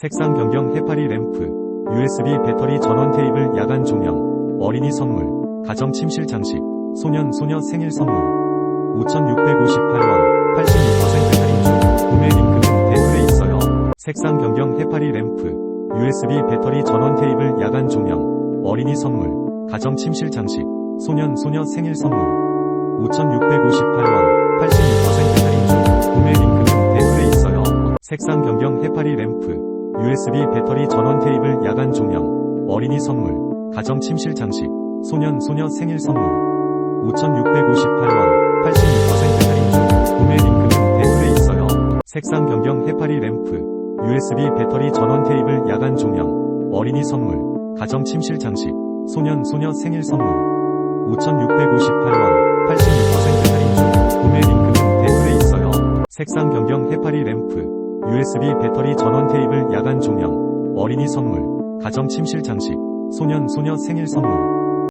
색상 변경 해파리 램프, USB 배터리 전원 테이블 야간 조명, 어린이 선물, 가정 침실 장식, 소년 소녀 생일 선물. 5,658원, 82% 할인 중. 구매 링크는 댓글에 있어요. 색상 변경 해파리 램프, USB 배터리 전원 테이블 야간 조명, 어린이 선물, 가정 침실 장식, 소년 소녀 생일 선물. 5,658원, 82% 할인 중. 구매 링크는 댓글에 있어요. 색상 변경 해파리 램프, USB 배터리 전원 테이블 야간 조명, 어린이 선물, 가정 침실 장식, 소년 소녀 생일 선물. 5,658원, 82% 할인 중. 구매 링크는 댓글에 있어요. 색상 변경 해파리 램프, USB 배터리 전원 테이블 야간 조명, 어린이 선물, 가정 침실 장식, 소년 소녀 생일 선물. 5,658원, 82% 할인 중. 구매 링크는 댓글에 있어요. 색상 변경 해파리 램프, USB 배터리 전원 테이블 야간 조명, 어린이 선물, 가정 침실 장식, 소년 소녀 생일 선물.